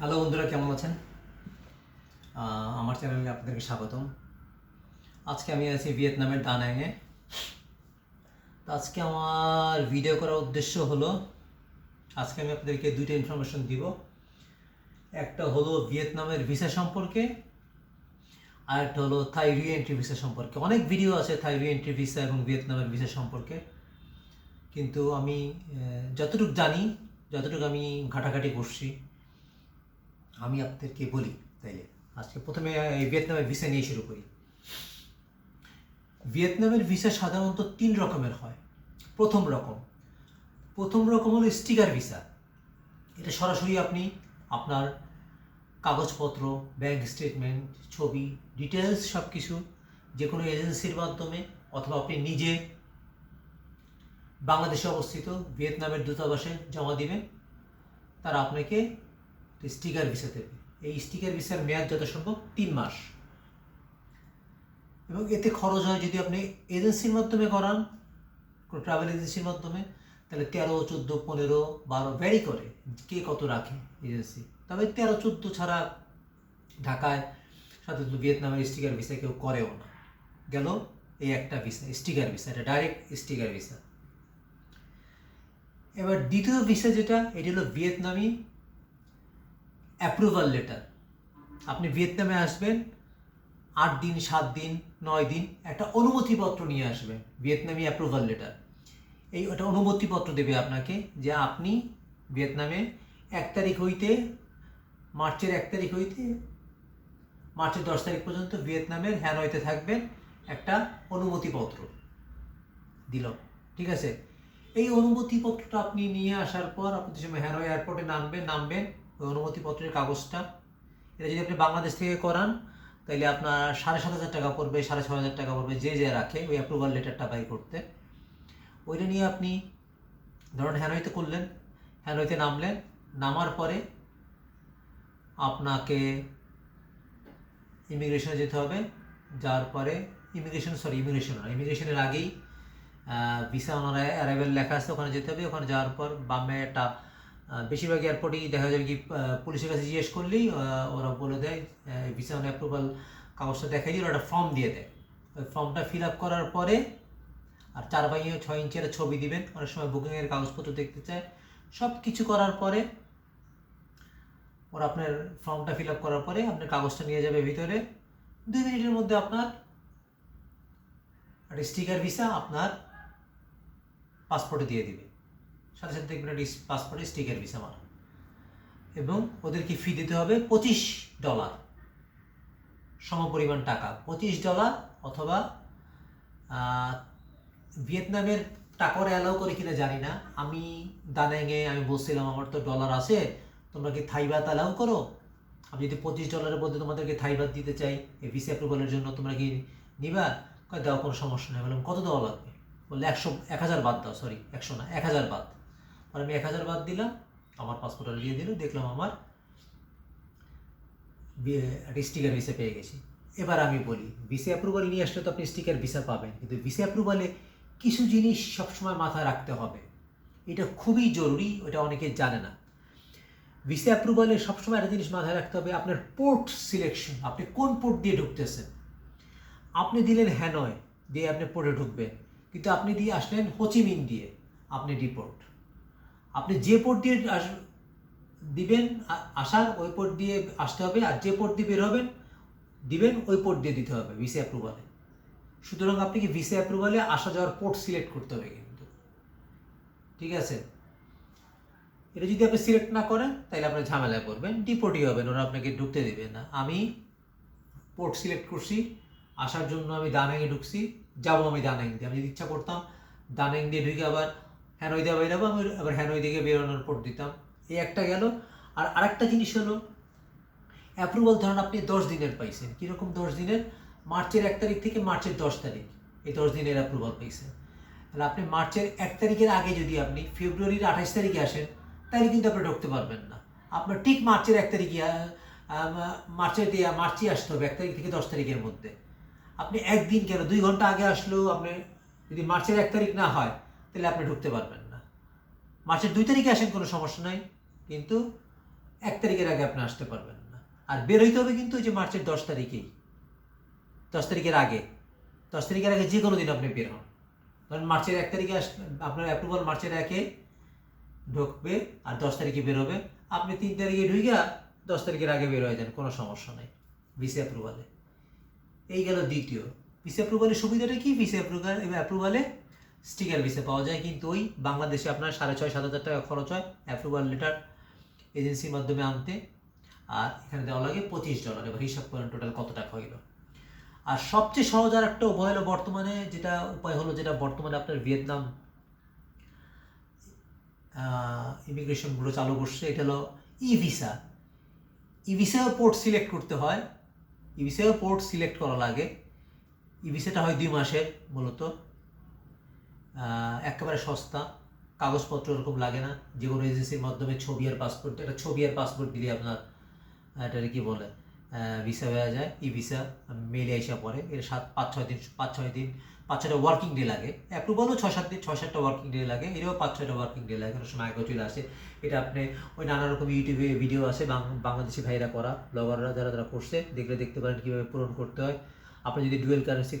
Hello বন্ধুরা, কেমন আছেন? আমার চ্যানেলে আপনাদেরকে স্বাগতম। আজকে আমি আছি ভিয়েতনামের ডানাংয়ে তো আজকে আমার ভিডিও করার উদ্দেশ্য হলো, আজকে আমি আপনাদেরকে দুইটা ইনফরমেশন দিব। একটা হলো ভিয়েতনামের ভিসা সম্পর্কে, আর একটা হলো থাই রিএন্ট্রি ভিসা সম্পর্কে। অনেক ভিডিও আছে থাই রিএন্ট্রি ভিসা এবং ভিয়েতনামের ভিসা সম্পর্কে। কিন্তু আমি যতটুকু জানি, যতটুকু আমি ঘাটাঘাটি করছি আমি আপনাদেরকে বলি, তাইলে। আজকে প্রথমে ভিয়েতনামের ভিসা নিয়ে শুরু করি। ভিয়েতনামের ভিসা সাধারণত তিন রকমের হয়। প্রথম রকম প্রথম রকম হলো স্টিকার ভিসা। এটা সরাসরি আপনি আপনার কাগজপত্র ব্যাংক স্টেটমেন্ট ছবি ডিটেলস সব কিছু যে কোনো এজেন্সির মাধ্যমে অথবা আপনি নিজে বাংলাদেশে অবস্থিত ভিয়েতনামের দূতাবাসে জমা দিবেন। তারা আপনাকে স্টিকার ভিসা দেবে এই স্টিকার ভিসার মেয়াদ যত সম্ভব, তিন মাস। এবং এতে খরচ হয় যদি আপনি এজেন্সির মাধ্যমে করান, কোনো ট্রাভেল এজেন্সির মাধ্যমে, তাহলে তেরো, চোদ্দ, পনেরো, বারো ভ্যারি করে কে কত রাখে এজেন্সি তবে তেরো, চোদ্দ ছাড়া ঢাকায় সাধারণত ভিয়েতনামের স্টিকার ভিসা কেউ করেও না। গেল এই একটা ভিসা স্টিকার ভিসা এটা ডাইরেক্ট স্টিকার ভিসা এবার দ্বিতীয় ভিসা যেটা, এটি হলো ভিয়েতনামি অ্যাপ্রুভাল লেটার আপনি ভিয়েতনামে আসবেন, আট দিন, সাত দিন, নয় দিন একটা অনুমতিপত্র নিয়ে আসবেন, ভিয়েতনামি অ্যাপ্রুভাল লেটার এই ওটা অনুমতিপত্র দেবে আপনাকে যে আপনি ভিয়েতনামে এক তারিখ হইতে, মার্চের এক তারিখ হইতে, মার্চের দশ তারিখ পর্যন্ত ভিয়েতনামের হ্যানয়তে থাকবেন একটা অনুমতিপত্র দিল। ঠিক আছে? এই অনুমতিপত্রটা আপনি নিয়ে আসার পর, আপনি যে সময় হ্যানয় এয়ারপোর্টে নামবেন নামবেন ওই অনুমতিপত্রের কাগজটা। এটা যদি আপনি বাংলাদেশ থেকে করান তাহলে আপনার সাড়ে সাত হাজার টাকা পড়বে, সাড়ে ছ হাজার টাকা পড়বে, যে যে রাখে, ওই অ্যাপ্রুভাল লেটারটা বাই করতে। ওইটা নিয়ে আপনি, ধরুন হ্যানয়তে করলেন, হ্যানয়তে নামলেন, নামার পরে আপনাকে ইমিগ্রেশনে যেতে হবে। যাওয়ার পরে ইমিগ্রেশন সরি ইমিগ্রেশন ইমিগ্রেশনের আগেই ভিসা ওনারা অ্যারাইভেল লেখা আছে, ওখানে যেতে হবে। ওখানে যাওয়ার পর বামে একটা বেশিরভাগ এয়ারপোর্টেই দেখা যাবে কি পুলিশের কাছে জিজ্ঞেস করলেই ওরা বলে দেয় ভিসা অন অ্যাপ্রুভাল কাগজটা দেখাই ওরা একটা ফর্ম দিয়ে দেয়। ওই ফর্মটা ফিল আপ করার পরে আর চার বাই ছয় ইঞ্চের ছবি দিবেন। অনেক সময় বুকিংয়ের কাগজপত্র দেখতে চায়। সব কিছু করার পরে ওরা আপনার ফর্মটা ফিল আপ করার পরে আপনার কাগজটা নিয়ে যাবে ভিতরে। দুই মিনিটের মধ্যে আপনার একটা স্টিকার ভিসা আপনার পাসপোর্টে দিয়ে দিবে। সাথে সাথে দেখবেন পাসপোর্টে স্টিকার ভিসা মারা এবং ওদেরকে ফি দিতে হবে পঁচিশ ডলার সমপরিমাণ টাকা। পঁচিশ ডলার অথবা ভিয়েতনামের টাকা অ্যালাউ করে কিনা জানি না। আমি দানাঙ্গে আমি বলছিলাম, আমার তো ডলার আছে। তোমরা কি থাইবাত অ্যালাউ করো? আমি যদি পঁচিশ ডলারের মধ্যে তোমাদেরকে থাইবাত দিতে চাই, এই ভিসা অ্যাপ্রুভালের জন্য তোমরা কি নিবা? কয়, দাও, কোনো সমস্যা নেই। বললাম, কত দেওয়া লাগবে? বললে, একশো, এক হাজার বাদ দাও সরি একশো না, এক হাজার বাদ। আর আমি এক হাজার বাদ দিলাম, আমার পাসপোর্টটা দিয়ে দিল, দেখলাম আমার স্টিকার ভিসা পেয়ে গেছি। এবার আমি বলি ভিসা অ্যাপ্রুভাল নিয়ে আসলে তো আপনি স্টিকার ভিসা পাবেন, কিন্তু ভিসা অ্যাপ্রুভালে কিছু জিনিস সবসময় মাথায় রাখতে হবে। এটা খুবই জরুরি, ওটা অনেকে জানে না। ভিসা অ্যাপ্রুভালে সবসময় একটা জিনিস মাথায় রাখতে হবে, আপনার পোর্ট সিলেকশন আপনি কোন পোর্ট দিয়ে ঢুকতেছেন। আপনি দিলেন হ্যানয়, দিয়ে আপনি পোর্টে ঢুকবেন, কিন্তু আপনি দিয়ে আসলেন হোচিমিন দিয়ে, আপনি ডিপোর্ট আপনি যে পোর্ট দিয়ে দিবেন আসার ওই পোর্ট দিয়ে আসতে হবে আর যে পোর্ট দিয়ে বের হবেন, দিবেন, ওই পোর্ট দিয়ে দিতে হবে ভিসা অ্যাপ্রুভালে সুতরাং আপনি কি ভিসা অ্যাপ্রুভালে আসা যাওয়ার পোর্ট সিলেক্ট করতে হবে কিন্তু। ঠিক আছে? এটা যদি আপনি সিলেক্ট না করেন, তাহলে আপনি ঝামেলায় পড়বেন ডিপোর্টই হবেন, ওরা আপনাকে ঢুকতে দেবে না। আমি পোর্ট সিলেক্ট করছি, আসার জন্য আমি দানাঙ্গে ঢুকছি, যাব আমি দানাং দিয়ে আমি যদি ইচ্ছা করতাম দানাং দিয়ে ঢুকে আবার হ্যানয় দিয়ে বেরোবো আমি আবার হ্যানয় দিকে বেরোনোর পর দিতাম। এই একটা গেল। আর আরেকটা জিনিস হলো অ্যাপ্রুভাল ধরুন আপনি দশ দিনের পাইছেন। কীরকম দশ দিনের? মার্চের এক তারিখ থেকে মার্চের দশ তারিখ এই দশ দিনের অ্যাপ্রুভাল পাইছেন। তাহলে আপনি মার্চের এক তারিখের আগে যদি আপনি ফেব্রুয়ারির আঠাশ তারিখে আসেন, তাহলে কিন্তু আপনি ঢুকতে পারবেন না। আপনার ঠিক মার্চের এক তারিখে মার্চের দিয়ে মার্চে আসতে হবে, এক তারিখ থেকে দশ তারিখের মধ্যে। আপনি একদিন কেন? দুই ঘণ্টা আগে আসলেও আপনি যদি মার্চের এক তারিখ না হয় তাহলে আপনি ঢুকতে পারবেন না। মার্চের দুই তারিখে আসেন কোনো সমস্যা নাই, কিন্তু এক তারিখের আগে আপনি আসতে পারবেন না। আর বের হইতে হবে কিন্তু যে মার্চের দশ তারিখেই। দশ তারিখের আগে। দশ তারিখের আগে যে কোনো দিন আপনি বের হন। কারণ মার্চের এক তারিখে আস আপনার অ্যাপ্রুভাল মার্চের একে ঢুকবে আর দশ তারিখে বেরোবে আপনি তিন তারিখে ঢুইকা দশ তারিখের আগে বের হয়ে যান, কোনো সমস্যা নেই ভিসা অ্যাপ্রুভালে এই গেল দ্বিতীয়। ভিসা অ্যাপ্রুভালের সুবিধাটা কি? ভিসা অ্যাপ্রুভাল অ্যাপ্রুভালে স্টিকার ভিসা পাওয়া যায়, কিন্তু ওই বাংলাদেশে আপনার সাড়ে ছয়, সাত হাজার টাকা খরচ হয় অ্যাপ্রুভাল লেটার এজেন্সির মাধ্যমে আনতে। আর এখানে দেওয়া লাগে পঁচিশ ডলার এবার হিসাব করেন টোটাল কত টাকা হইল। আর সবচেয়ে সহজ আর একটা উপায় হলো বর্তমানে, যেটা উপায় হলো যেটা বর্তমানে আপনার ভিয়েতনাম ইমিগ্রেশনগুলো চালু করছে, এটা হলো ই ভিসা ই ভিসাও পোর্ট সিলেক্ট করতে হয়। ই ভিসাও পোর্ট সিলেক্ট করা লাগে। ই ভিসাটা হয় দুই মাসের মূলত। একেবারে সস্তা, কাগজপত্র এরকম লাগে না, যে কোনো এজেন্সির মাধ্যমে ছবি আর পাসপোর্ট একটা ছবি আর পাসপোর্ট দিলে আপনার এটাকে কি বলে ভিসা হয়ে যায় ই ভিসা মেলে আসা পরে এর সাত, পাঁচ, ছয় দিন, পাঁচ, ছয় দিন, পাঁচ, ছয়টা ওয়ার্কিং ডে লাগে। অ্যাপ্রুভালও ছয়, সাত দিন, ছয়, সাতটা ওয়ার্কিং ডে লাগে এটাও পাঁচ, ছয়টা ওয়ার্কিং ডে লাগে, অনেক সময় আগে চলে আসে। এটা আপনি ওই নানা রকম ইউটিউবে ভিডিও আছে বাংলাদেশি ভাইরা করা ব্লগাররা যারা যারা করছে, দেখলে দেখতে পারেন কীভাবে পূরণ করতে হয়। আপনার যদি ডুয়েল কারেন্সি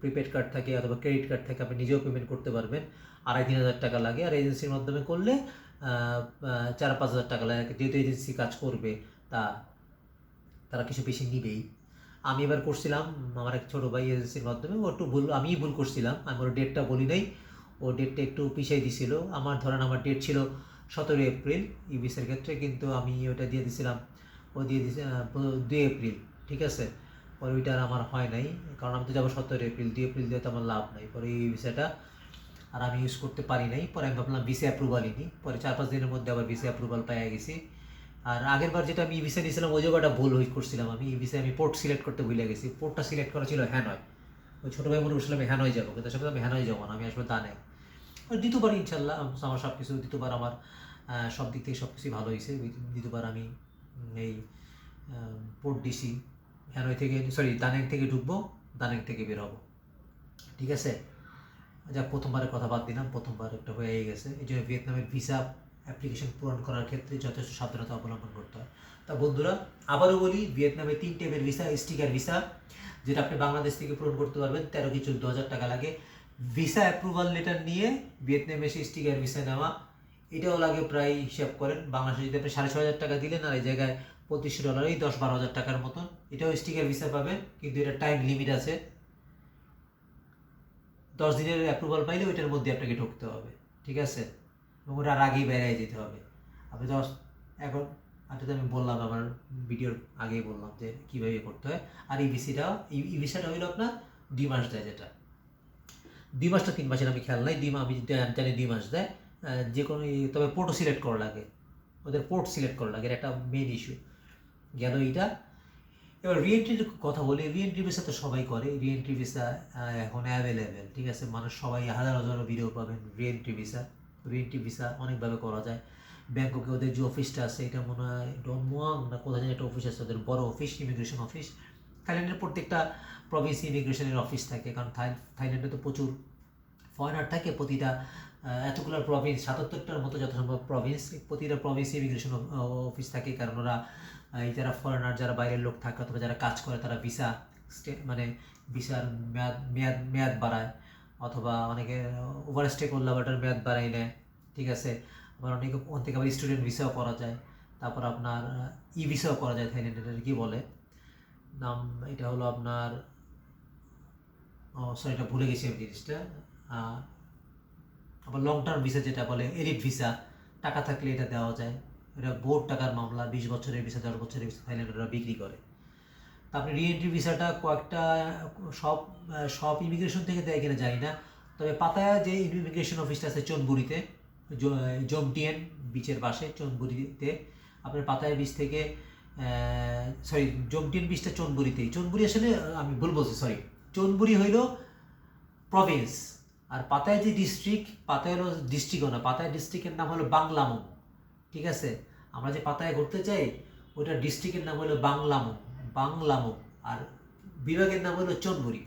প্রিপেড কার্ড থাকে অথবা ক্রেডিট কার্ড থাকে, আপনি নিজেও পেমেন্ট করতে পারবেন। আড়াই তিন হাজার টাকা লাগে। আর এজেন্সির মাধ্যমে করলে চার পাঁচ হাজার টাকা লাগে। যেহেতু এজেন্সি কাজ করবে, তা, তারা কিছু বেশি নিবেই। আমি এবার করছিলাম, আমার এক ছোটো ভাই এজেন্সির মাধ্যমে, ও একটু ভুল, আমিই ভুল করছিলাম। আমি ওর ডেটটা বলি নাই। ও ডেটটা একটু পিছিয়ে দিছিল। আমার, ধরেন আমার ডেট ছিল সতেরো এপ্রিল ইবিসের ক্ষেত্রে, কিন্তু আমি ওটা দিয়ে দিছিলাম। ও দিয়ে দিছে দুই এপ্রিল, ঠিক আছে? পরে ওইটা আর আমার হয় নাই। কারণ আমি তো যাব সতেরো এপ্রিল, দুই এপ্রিল দিয়ে তো আমার লাভ নাই। পরে এই ভিসাটা আর আমি ইউজ করতে পারি নাই। পরে আমি ভাবলাম ভিসা অ্যাপ্রুভালই নিই পরে চার পাঁচ দিনের মধ্যে আবার ভিসা অ্যাপ্রুভাল পেয়ে গেছি। আর আগের বার যেটা আমি ভিসা নিয়েছিলাম, ওই জায়গাটা ভুল হয়ে করছিলাম আমি। ই ভিসা আমি পোর্ট সিলেক্ট করতে ভুলে গেছি। পোর্টটা সিলেক্ট করা ছিল হ্যানয়। ওই ছোটো ভাই মনে করছিলাম আমি হ্যানয় যাব, কিন্তু আসলে আমি হ্যানয় যাব না, আমি আসলে দানে ওই দ্বিতীয়বার ইনশাল্লাহ আমার সব কিছু দ্বিতীয়বার আমার সব দিক থেকে সব কিছুই ভালো হয়েছে। দ্বিতীয়বার আমি এই পোর্ট ডিসি হ্যানয় থেকে সরি দানেং থেকে ঢুকবো দানেং থেকে বের হব। ঠিক আছে? যা প্রথমবারের কথা বাদ দিলাম, প্রথমবার একটা হয়ে গেছে। এই জন্য ভিয়েতনামের ভিসা অ্যাপ্লিকেশন পূরণ করার ক্ষেত্রে যথেষ্ট সাবধানতা অবলম্বন করতে হয়। তা বন্ধুরা, আবারও বলি, ভিয়েতনামে তিন টাইপের ভিসা, স্টিকার ভিসা, যেটা আপনি বাংলাদেশ থেকে পূরণ করতে পারবেন। তেরো কি চোদ্দ হাজার টাকা লাগে। ভিসা অ্যাপ্রুভাল লেটার নিয়ে ভিয়েতনামে এসে স্টিকার ভিসা নেওয়া, এটাও লাগে প্রায় হিসাব করেন। বাংলাদেশে যদি আপনি সাড়ে ছ হাজার টাকা দিলেন, আর এই জায়গায় পঁচিশশো ডলারই দশ বারো হাজার টাকার মতন। এটাও স্টিকার ভিসা পাবেন কিন্তু এটা টাইম লিমিট আছে। দশ দিনের অ্যাপ্রুভাল পাইলে ওইটার মধ্যে আপনাকে ঢুকতে হবে, ঠিক আছে? এবং ওটার আগেই বেরিয়ে যেতে হবে। আপনি দশ, এখন তো আমি বললাম, আমার ভিডিওর আগেই বললাম যে কীভাবে করতে হয়। আর এই ভিসিটা এই ভিসাটা হইল আপনার দুই মাস দেয় যেটা। দুই মাসটা তিন মাসের আমি খেয়াল নাই, দুই আমি জানি দুই মাস দেয়। যে কোনো তবে পোর্টও সিলেক্ট করা লাগে। ওদের পোর্ট সিলেক্ট করা লাগে, এটা একটা মেন ইস্যু গেল এইটা। এবার রিএন্ট্রির কথা বলি রিএন্ট্রি ভিসা তো সবাই করে রিএন্ট্রি ভিসা এখন অ্যাভেলেবেল ঠিক আছে? মানুষ সবাই হাজার হাজার ভিডিও পাবেন রিএন্ট্রি ভিসা রিএন্ট্রি ভিসা অনেকভাবে করা যায়। ব্যাংককে ওদের যে অফিসটা আছে, এটা মনে হয় ডনমোয়াং না কোথায় যেন একটা অফিস আছে, ওদের বড় অফিস ইমিগ্রেশন অফিস থাইল্যান্ডের প্রত্যেকটা প্রভিন্স ইমিগ্রেশনের অফিস থাকে, কারণ থাই- থাইল্যান্ডে তো প্রচুর ফরেনার থাকে, প্রতিটা এতগুলো প্রভিন্স সাতাত্তরটার মতো যত সম্ভব প্রভিন্স প্রতিটা প্রভিন্স ইমিগ্রেশন অফিস থাকে, কারণ ওরা এই যারা ফরেনার যারা বাইরের লোক থাকে অথবা যারা কাজ করে, তারা ভিসা মানে ভিসার মেয়াদ মেয়াদ মেয়াদ বাড়ায়। অথবা অনেকে ওভার স্টে করলে আবার মেয়াদ বাড়াই নেয়। ঠিক আছে? আবার অনেকে ওখান থেকে আবার স্টুডেন্ট ভিসাও করা যায়। তারপর আপনার ই ভিসাও করা যায় থাইল্যান্ডের কি বলে? নাম, এটা হলো আপনার, ও সরি এটা ভুলে গেছি আমি জিনিসটা। আবার লং টার্ম ভিসা যেটা বলে এলিট ভিসা টাকা থাকলে এটা দেওয়া যায়। এটা বোর্ড টাকার মামলা, বিশ বছরের ভিসা, দশ বছরের ভিসা থাইল্যান্ডেরা বিক্রি করে। তা আপনি রিএন্ট্রি ভিসাটা কয়েকটা, সব সব ইমিগ্রেশন থেকে দেয় কিনা জানি না। তবে পাতায়া যে ইমিগ্রেশন অফিসটা আছে চনবুরিতে জমটিয়েন বিচের পাশে চনবুরিতে আপনার পাতায়া বিচ থেকে সরি জমটিয়েন বিচটা চনবুরিতেই চনবুরি আসলে, আমি ভুল বলছি সরি চনবুরি হইল প্রভিন্স আর পাতায় যে ডিস্ট্রিক্ট পাতায় হলো না, পাতায় ডিস্ট্রিক্টের নাম হলো বাংলামো ঠিক আছে? আমরা যে পাতায় ঘুরতে চাই ওটা ডিস্ট্রিক্টের নাম হলো বাংলামো বাংলামো আর বিভাগের নাম হলো চনবুরি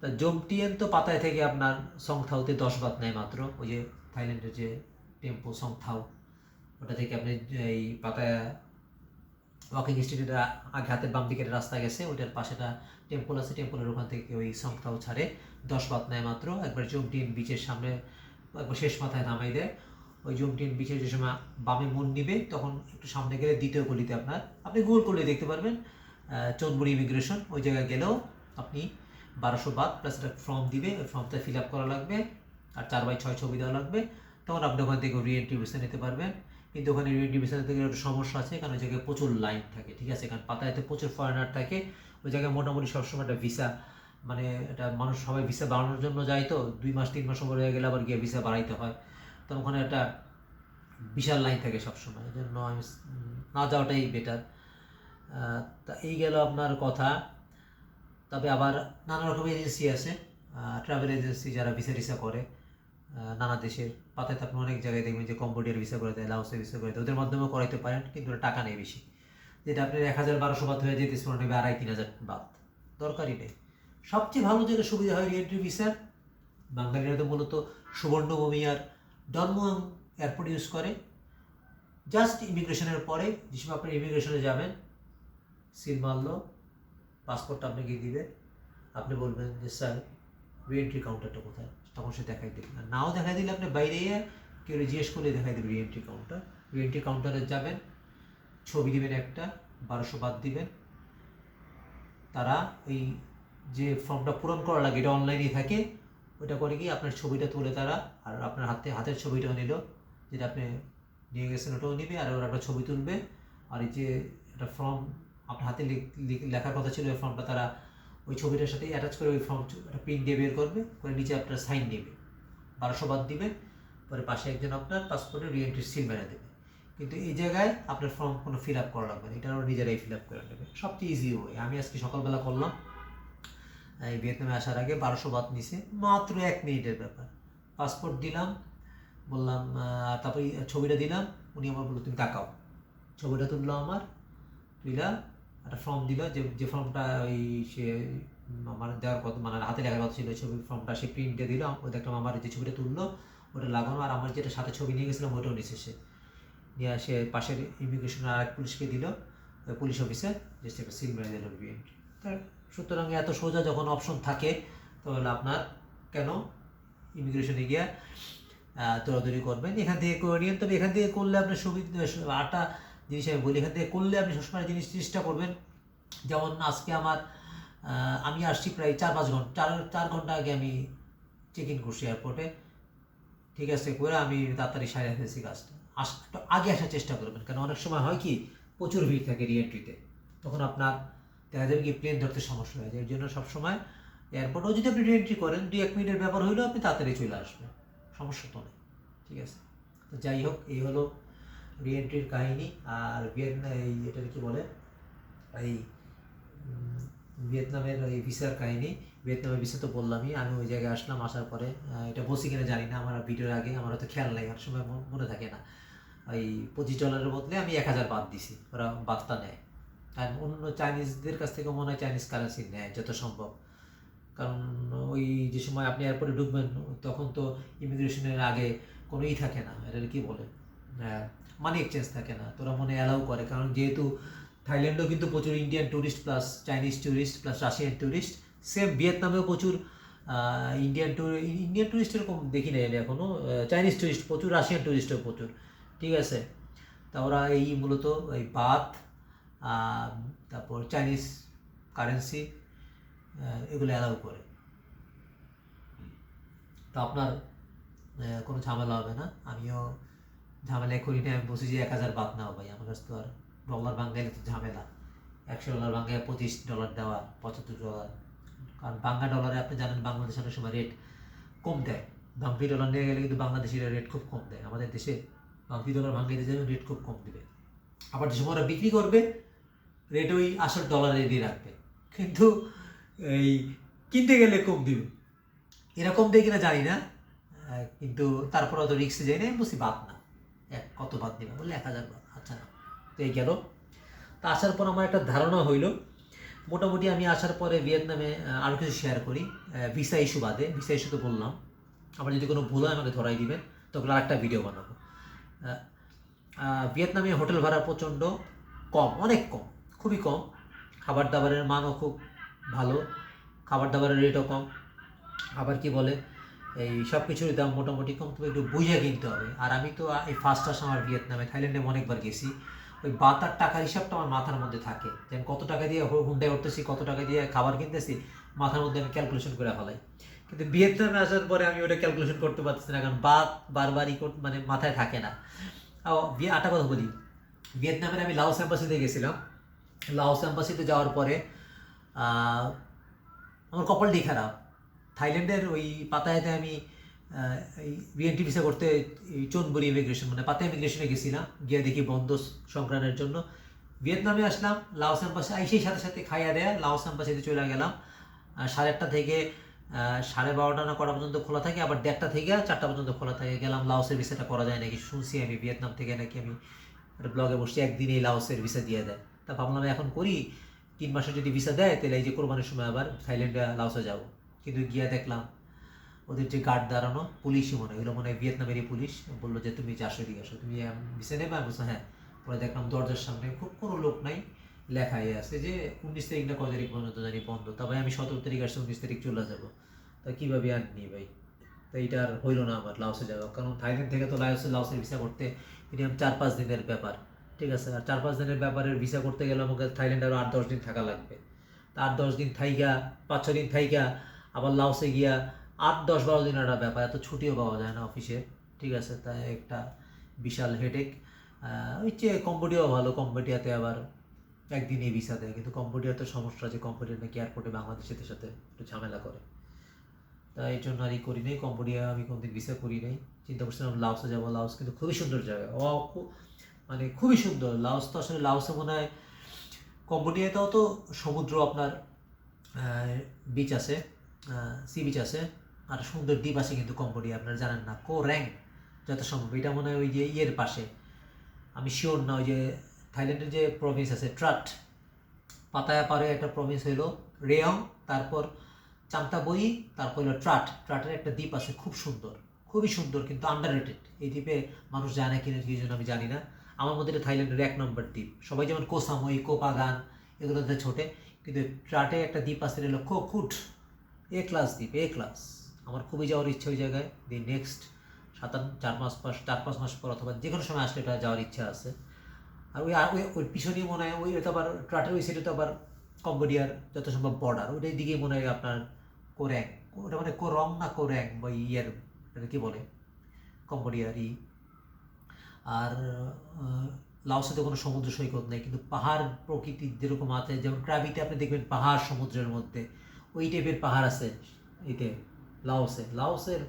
তা জমটিয়েন তো পাতায় থেকে আপনার সংথাউতে দশ বাত নেয় মাত্র। ওই যে থাইল্যান্ডের যে টেম্পো সংথাও ওটা থেকে আপনি এই পাতায় ওয়াকিং স্ট্রিটের আগে হাতের বাম দিকের রাস্তা গেছে, ওইটার পাশেটা টেম্পল আছে, টেম্পলের ওখান থেকে ওই সংখ্যাও ছাড়ে। দশ বাত নেয় মাত্র। একবার জমটিন বিচের সামনে একবার শেষ মাথায় নামাই দেয়। ওই জমটিন বিচের যে সময় বামে মন নিবে, তখন একটু সামনে গেলে দ্বিতীয় গলিতে আপনার, আপনি গোল করলে দেখতে পারবেন চন্দবুড়ি ইমিগ্রেশন ওই জায়গায় গেলেও আপনি বারোশো বাদ প্লাস একটা ফর্ম দিবে, ওই ফর্মটা ফিল আপ করা লাগবে, আর চার বাই ছয় ছবি দেওয়া লাগবে, তখন আপনি ওখান থেকে রিএন্ট্রি ভিসা নিতে পারবেন। কিন্তু ওখানে রিএন্ট্রি ভিসা নিতে গেলে একটু সমস্যা আছে, কারণ ওই জায়গায় প্রচুর লাইন থাকে, ঠিক আছে? কারণ পাতায়াতে প্রচুর ফরেনার থাকে, ওই জায়গায় মোটামুটি সবসময় একটা ভিসা মানে এটা মানুষ সবাই ভিসা বাড়ানোর জন্য যায় তো, দুই মাস, তিন মাস সময় হয়ে গেলে আবার গিয়ে ভিসা বাড়াইতে হয়। তো ওখানে একটা বিশাল লাইন থাকে সবসময় এই জন্য আমি না যাওয়াটাই বেটার তা এই গেল আপনার কথা। তবে আবার নানা রকম এজেন্সি আছে ট্রাভেল এজেন্সি যারা ভিসা টিসা করে নানা দেশের। পাতায় আপনি অনেক জায়গায় দেখবেন যে কম্বোডিয়ার ভিসা করে দেয় লাওসের ভিসা করে দেয়, ওদের মাধ্যমেও করাইতে পারেন, কিন্তু টাকা নেই বেশি। যেটা আপনার এক হাজার বারোশো বাদ হয়ে যেতে ওরা নেবে আড়াই তিন হাজার বাদ। দরকারই নেই। সবচেয়ে ভালো যেটা সুবিধা হয় রিএন্ট্রি ভিসার বাঙালিরা তো মূলত সুবর্ণভূমি আর ডনমুয়াং এয়ারপোর্ট ইউজ করে। জাস্ট ইমিগ্রেশনের পরে যেসব আপনি ইমিগ্রেশনে যাবেন, সিল মারলো, পাসপোর্টটা আপনাকে দিবে আপনি বলবেন যে, স্যার রিএন্ট্রি কাউন্টারটা কোথায়? তখন সে দেখাই দেবে আর নাও দেখাই দিলে, আপনি বাইরে গিয়ে কেউ জিজ্ঞেস করলে দেখাই দেবে রিএন্ট্রি কাউন্টার রিএন্ট্রি কাউন্টারে যাবেন, ছবি দিবেন একটা, বারোশো বাদ দিবেন। তারা ওই যে ফর্মটা পূরণ করা লাগে, এটা অনলাইনেই থাকে। ওটা করে কি আপনার ছবিটা তুলে তারা, আর আপনার হাতে, হাতের ছবিটাও নিল, যেটা আপনি নিয়ে গেছেন ওটাও নিবে, আর ওরা একটা ছবি তুলবে, আর এই যে একটা ফর্ম আপনার হাতে লিখ- লিখ- লেখার কথা ছিল, ওই ফর্মটা তারা ওই ছবিটার সাথে অ্যাটাচ করে ওই ফর্ম একটা প্রিন্ট দিয়ে বের করবে, করে নিচে আপনার সাইন নেবে। বারোশো বাদ দিবে, পরে পাশে একজন আপনার পাসপোর্টে রিএন্ট্রি সিল মেরে দেবে। কিন্তু এই জায়গায় আপনার ফর্ম কোনো ফিল আপ করা লাগবে না, এটা ওরা নিজেরাই ফিল আপ করে নেবে। সবচেয়ে ইজি ওয়ে আমি আজকে সকালবেলা করলাম ভিয়েতনামে আসার আগে বারোশো বাদ নিছে। মাত্র এক মিনিটের ব্যাপার। পাসপোর্ট দিলাম, বললাম তারপরে ছবিটা দিলাম। উনি আমার বলল, তুমি তাকাও। ছবিটা তুললো আমার, তুইলা একটা ফর্ম দিল, যে যে ফর্মটা ওই সে, আমার দেওয়ার কথা মানে হাতে লেখার কথা ছিল ছবি ফর্মটা সে প্রিন্টে দিল। ওই দেখলাম আমার যে ছবিটা তুললো, ওটা লাগানো, আর আমার যেটা সাথে ছবি নিয়ে গেছিলাম, ওটাও নিছে সে। নিয়ে সে পাশের ইমিগ্রেশন আর এক পুলিশকে দিল, পুলিশ অফিসার যে সিল মেরে দিল বিএনটি সুতরাং এত সোজা যখন অপশন থাকে, তাহলে আপনার কেন? ইমিগ্রেশনে গিয়ে দৌড়াদৌড়ি করবেন। এখান থেকে করে নিন। তবে এখান থেকে করলে আপনার সুবিধা আটটা জিনিস আমি বলি, এখান থেকে করলে আপনি সবসময় জিনিস চেষ্টা করবেন। যেমন আজকে আমার আমি আসছি প্রায় চার পাঁচ ঘণ্টা, চার চার ঘণ্টা আগে আমি চেক ইন করছি এয়ারপোর্টে ঠিক আছে, করে আমি তাড়াতাড়ি সারে ফেলছি কাজটা। আস আগে আসার চেষ্টা করবেন। কারণ অনেক সময় হয় কি, প্রচুর ভিড় থাকে রিএন্ট্রিতে তখন আপনার দেখা প্লেন ধরতে সমস্যা হয়ে যায় এর জন্য সবসময় এয়ারপোর্টেও যদি আপনি রিএন্ট্রি করেন দুই এক মিনিটের ব্যাপার হইলেও আপনি তাড়াতাড়ি চলে আসবেন, সমস্যা তো নেই, ঠিক আছে? তো যাই হোক, এই হলো রিএন্ট্রির কাহিনী, আর ভিয়েতনাম এই এটার কি বলে? এই ভিয়েতনামের এই ভিসার কাহিনী ভিয়েতনামের ভিসা তো বললামই, আমি ওই জায়গায় আসলাম, আসার পরে এটা বসি কিনা জানি না, আমার ভিডিওর আগে আমার তো খেয়াল নেই, অনেক সময় মনে থাকে না। ওই পঁচিশ ডলারের বদলে আমি এক হাজার বাদ দিছি, ওরা বাদটা নেয়। আর অন্য চাইনিজদের কাছ থেকে মনে হয় চাইনিজ কারেন্সি নেয় যত সম্ভব। কারণ ওই যে সময় আপনি এয়ারপোর্টে ঢুকবেন তখন তো ইমিগ্রেশনের আগে কোনো ই থাকে না। এটা কি বলে? মানি এক্সচেঞ্জ থাকে না। তোরা মনে অ্যালাউ করে। কারণ যেহেতু থাইল্যান্ডেও কিন্তু প্রচুর Indian tourist plus Chinese tourist plus Russian tourist same ভিয়েতনামেও প্রচুর ইন্ডিয়ান ট্যুর ইন্ডিয়ান ট্যুরিস্ট এরকম দেখি না এলে এখনও চাইনিজ ট্যুরিস্ট প্রচুর রাশিয়ান ট্যুরিস্টও প্রচুর। ঠিক আছে? তা ওরা এই মূলত এই আহ, তারপর চাইনিজ কারেন্সি এগুলো অ্যালাউ করে। তো আপনার কোনো ঝামেলা হবে না। আমিও ঝামেলা করি না আমি বলছি যে এক হাজার বাদ নাও ভাই, আমার কাছে তো আর ডলার বাঙ্গাইলে তো ঝামেলা। একশো ডলার বাঙ্গায় পঁচিশ ডলার দেওয়া, পঁচাত্তর ডলার কারণ বাংলা ডলারে আপনি জানেন, বাংলাদেশে অনেক সময় রেট কম দেয়। বাংলি ডলার নিয়ে গেলে কিন্তু বাংলাদেশিরা রেট খুব কম দেয়। আমাদের দেশে বাংলি ডলার ভাঙ্গাইতে যাবে রেট খুব কম দেবে। আবার যে সময় ওরা বিক্রি করবে রেট ওই আসল ডলারে দিয়ে রাখবে। কিন্তু এই কিনতে গেলে কম দিবে এরকম দিয়ে কিনা জানি না। কিন্তু তারপর অত রিক্সে যাই না বলছি বাদ না। এক, কত বাদ দিবে? বললে এক হাজার বাদ। আচ্ছা না তো এই গেল। তা আসার পর আমার একটা ধারণা হইল, মোটামুটি আমি আসার পরে ভিয়েতনামে আরও কিছু শেয়ার করি। ভিসা ইস্যু বাদে। ভিসা ইস্যু তো বললাম, আবার যদি কোনো ভুল হয় আমাকে ধরাই দিবেন, তখন আর একটা ভিডিও বানাবো ভিয়েতনামে হোটেল ভাড়া প্রচণ্ড কম, অনেক কম। খুবই কম। খাবার দাবারের মানও খুব ভালো খাবার দাবারের রেটও কম। আবার কি বলে, এই সব কিছুর দাম মোটামুটি কম, তবে একটু বুঝে কিনতে হবে। আর আমি তো এই ফার্স্ট আসা আমার ভিয়েতনামে, থাইল্যান্ডে অনেকবার গেছি। ওই বাতার টাকার হিসাবটা আমার মাথার মধ্যে থাকে। যেন কত টাকা দিয়ে হুন্ডায় উঠতেছি, কত টাকা দিয়ে খাবার কিনতেছি, মাথার মধ্যে আমি ক্যালকুলেশন করে ফেলাই। কিন্তু ভিয়েতনামে আসার পরে আমি ওটা ক্যালকুলেশন করতে পারতেছি না, কারণ বাত বারবারই মানে মাথায় থাকে না। আটা কথা বলি। ভিয়েতনামের আমি লাওস অ্যাম্বাসিতে গেছিলাম। লাওস অ্যাম্বাসিতে যাওয়ার পরে আমার কপালটি খারাপ। থাইল্যান্ডের ওই পাতায়াতে আমি বিএনটি ভিসা করতে এই চোনবুরি ইমিগ্রেশন মানে পাতা ইমিগ্রেশনে গেছিলাম। গিয়ে দেখি বন্ধ সংক্রান্তের জন্য। ভিয়েতনামে আসলাম, লাওস অ্যাম্বাসি আইসেই সাথে সাথে খাইয়া দেয়া, লাওস অ্যাম্বাসিতে চলে গেলাম। সাড়ে আটটা থেকে সাড়ে বারোটা না কটা পর্যন্ত খোলা থাকে, আবার দেড়টা থেকে চারটা পর্যন্ত খোলা থাকে। গেলাম, লাওসের ভিসাটা করা যায় নাকি? শুনছি আমি ভিয়েতনাম থেকে নাকি আমি ব্লগে বসছি একদিনেই লাওসের ভিসা দিয়ে দেয়। তা ভাবলাম এখন করি, তিন মাসে যদি ভিসা দেয়, তাহলে এই যে কোরবানির সময় আবার থাইল্যান্ডে লাউসে যাব। কিন্তু গিয়ে দেখলাম, ওদের যে গার্ড দাঁড়ানো, পুলিশই মনে হয়। মনে হয় ভিয়েতনামেরই পুলিশ। বলল যে, তুমি চারশো এদিকে, আসো। তুমি ভিসা নেবে? আমি বলছি হ্যাঁ। পরে দেখলাম দরজার সামনে খুব কোনো লোক নাই। লেখাই আছে যে, উনিশ তারিখ না কয় তারিখ পর্যন্ত জানি বন্ধ। তবে আমি সতেরো তারিখ আসছে, উনিশ তারিখ চলে যাব। তা কীভাবে আর নি ভাই? তো এইটা আর হইল না আমার লাউসে যাওয়া। কারণ থাইল্যান্ড থেকে তো লাওসে, লাওসের ভিসা করতে মিনিমাম চার পাঁচ দিনের ব্যাপার। ঠিক আছে, আর চার পাঁচ দিনের ব্যাপারে ভিসা করতে গেলে আমাকে থাইল্যান্ডে আরও আট দশ দিন থাকা লাগবে। তা আট দশ দিন থাইকা পাঁচ ছ দিন থাইগা আবার লাউসে গিয়া আট দশ বারো দিন একটা ব্যাপার, এত ছুটিও পাওয়া যায় না অফিসে ঠিক আছে, তাই একটা বিশাল হেডেক ওই যে কম্বোডিয়াও ভালো, কম্বোডিয়াতে আবার একদিনই ভিসা দেয়, কিন্তু কম্বোডিয়ার তো সমস্যা আছে কম্বোডিয়া নাকি এয়ারপোর্টে বাংলাদেশের সাথে একটু ঝামেলা করে। তাই এই জন্য আর করি নাই, কম্বোডিয়া আমি কোনদিন ভিসা করি নাই। চিন্তা করছিলাম লাউসে যাব লাউস কিন্তু খুবই সুন্দর জায়গা। ও মানে খুবই সুন্দর। লাউস তো আসলে লাউসে মনে হয় কম্বোডিয়াতেও তো সমুদ্র আপনার বিচ আছে সি বিচ আছে, আর সুন্দর দ্বীপ আছে কিন্তু কম্বোডিয়া, আপনারা জানেন না। কো র্যাং যত সম্ভব এটা মনে হয় ওই যে ইয়ের পাশে। আমি শিওর না, ওই যে থাইল্যান্ডের যে প্রভিন্স আছে, ট্রাট, পাতায়া পারে একটা প্রভিন্স হইল, রেয়ং, তারপর চান্তাবই, তারপর হলো ট্রাট। ট্রাটের একটা দ্বীপ আছে, খুব সুন্দর, খুবই সুন্দর কিন্তু আন্ডার এই দ্বীপে মানুষ যায় না কিনা কি জন্য আমি জানি না। আমার মধ্যে এটা থাইল্যান্ডের এক নম্বর দ্বীপ। সবাই যেমন কোসামই কোপাগান এগুলোতে ছোটে, কিন্তু ট্রাটে একটা দ্বীপ আছে হলো কোকুট। এ ক্লাস দ্বীপ, এ ক্লাস। আমার খুবই যাওয়ার ইচ্ছা ওই জায়গায়। দি নেক্সট সাতান, চার মাস পাঁচ, চার পাঁচ মাস পর অথবা যে কোনো সময় আসলে এটা যাওয়ার ইচ্ছা আছে। আর ওই ওই ওই পিছনেই মনে হয় ওই ওটা আবার ট্রাটের ওই সাইডে তো আবার কম্বোডিয়ার যত সম্ভব বর্ডার ওটাই দিকেই মনে হয় আপনার কোর্যাং ওটা মানে কোরং না কোর্যাং বা ইয়ের এটা কী বলে, কম্বোডিয়ার ই। আর আহ, লাওসে তো কোনো সমুদ্র সৈকত নেই কিন্তু পাহাড় প্রকৃতি যেরকম আছে যেমন ক্রাবিতে আপনি দেখবেন পাহাড় সমুদ্রের মধ্যে ওই টাইপের পাহাড় আছে এতে লাওসে। লাওসের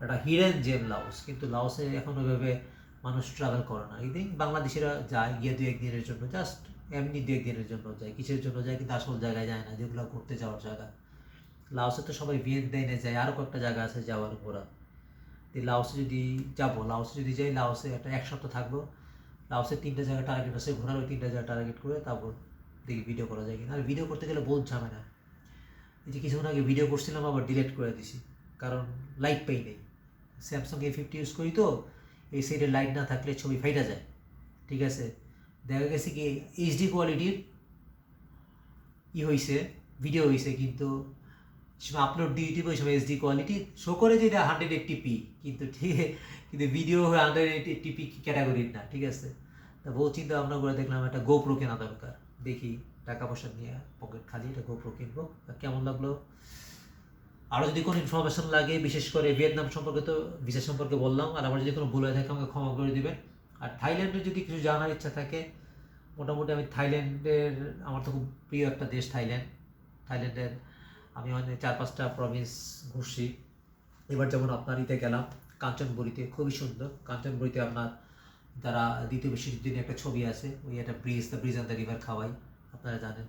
একটা হিডেন জেম লাওস কিন্তু লাওসে এখন ওইভাবে মানুষ ট্রাভেল করে না। ইদিন বাংলাদেশিরা যায় গিয়ে দু একদিনের জন্য জাস্ট এমনি দু একদিনের জন্য যায় কিসের জন্য যায় কিন্তু আসল জায়গায় যায় না যেগুলো ঘুরতে যাওয়ার জায়গা। লাওসে তো সবাই ভিয়েতনামে যায় আরও কয়েকটা জায়গা আছে যাওয়ার ঘোরা তো লাওসে যদি যাব, লাওসে যদি যাই, লাওসে একটা এক সপ্তাহ থাকব, লাওসের তিনটা জায়গা টার্গেট আছে, ঘোরার ওই তিনটা জায়গা টার্গেট করে তারপর দেখি ভিডিও করা যায় কিনা। আর ভিডিও করতে গেলে বহুত ঝামেলা। এই যে কিছুক্ষণ আগে ভিডিও করছিলাম, আবার ডিলিট করে দিছি। কারণ লাইট পাই নেই। স্যামসাং এ ফিফটি ইউজ করি তো, এই সাইডে লাইট না থাকলে ছবি ফাইটা যায়। ঠিক আছে? দেখা গেছে কি এইচডি কোয়ালিটির ই হয়েছে ভিডিও হয়েছে কিন্তু সময় আপলোড ইউটিউবে ওই সময় এইচডি কোয়ালিটি শো করে যে এটা হান্ড্রেড এইটটি পি কিন্তু ঠিক, কিন্তু ভিডিও হান্ড্রেড এইটটি পি ক্যাটাগরির না, ঠিক আছে? তা বহু চিন্তা ভাবনা করে দেখলাম, একটা গোপ্রো কেনা দরকার। দেখি টাকা পয়সা নিয়ে পকেট খালি একটা গোপ্রো কিনবো। কেমন লাগল? আরও যদি কোনো ইনফরমেশন লাগে, বিশেষ করে ভিয়েতনাম সম্পর্কে তো ভিসা সম্পর্কে বললাম, আর আমার যদি কোনো ভুল হয়ে থাকে, আমাকে ক্ষমা করে দিবেন। আর থাইল্যান্ডের যদি কিছু জানার ইচ্ছা থাকে, মোটামুটি আমি থাইল্যান্ডের, আমার তো খুব প্রিয় একটা দেশ থাইল্যান্ড। থাইল্যান্ডের আমি অনেক চার পাঁচটা প্রভিন্স ঘুরছি। এবার যেমন আপনার ইতে গেলাম কাঞ্চনবুড়িতে খুবই সুন্দর। কাঞ্চনবুড়িতে আপনার যারা দ্বিতীয় বিশ্বযুদ্ধ নিয়ে একটা ছবি আছে, ওই একটা bridge the bridge and the river Kwai, আপনারা জানেন।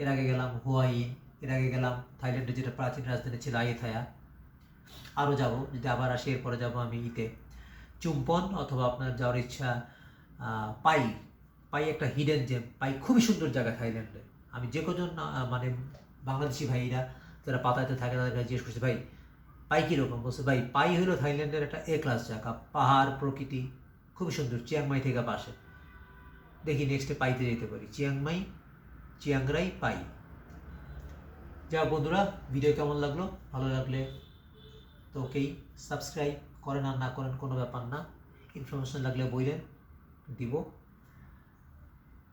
এর আগে গেলাম হুয়াইন এর আগে গেলাম থাইল্যান্ডের যেটা প্রাচীন রাজধানী ছিল আইথায়া। আরও যাব, যদি আবার আসি, এরপরে যাব আমি ইতে চুম্পন অথবা আপনার যাওয়ার ইচ্ছা পাই। পাই একটা হিডেন জেম পাই খুবই সুন্দর জায়গা থাইল্যান্ডে। আমি যে কজন মানে বাংলাদেশি ভাইরা যারা পাতাতে থাকে তাদেরকে জিজ্ঞেস করছি, ভাই, পাই কীরকম বলছে, ভাই, পাই হলো থাইল্যান্ডের একটা এ ক্লাস জায়গা পাহাড়, প্রকৃতি খুবই সুন্দর, চিয়াংমাই থেকে পাশে। দেখি নেক্সটে পাইতে যেতে পারি। Chiang Mai, Chiang Rai, Pai. যা বন্ধুরা ভিডিও কেমন লাগল? ভালো লাগলে তো ওকেই সাবস্ক্রাইব করেন আর না করেন কোনো ব্যাপার না। ইনফরমেশন লাগলে বললেন দিব।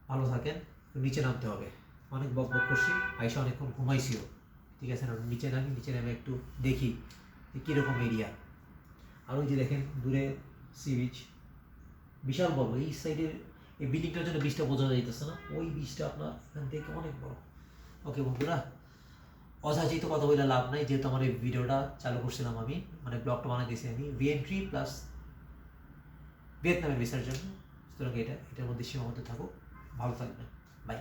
ভালো থাকেন, নিচে নামতে হবে। অনেক বক বক করছি, আইসা অনেকক্ষণ ঘুমাইছিও। ঠিক আছে না, নিচে নামি, নিচে নামে একটু দেখি যে কীরকম এরিয়া আর ওই যে দেখেন, দূরে সি বিচ বিশাল বড়, এই সাইডের এই বিল্ডিংটার জন্য বীজটা বোঝা যাইতেছে না। ওই বীজটা আপনার এখান থেকে অনেক বড়। ওকে বন্ধুরা অযাচিত কথা বলে লাভ নাই, যেহেতু আমার এই ভিডিওটা চালু করছিলাম আমি মানে ব্লগটা বানাইতেছি আমি ভিএন্ট্রি প্লাস ভিয়েতনামের ভিসার জন্য। সুতরাং এটা, এটার মধ্যে সীমাবদ্ধ থাকুক। ভালো থাকবেন। বাই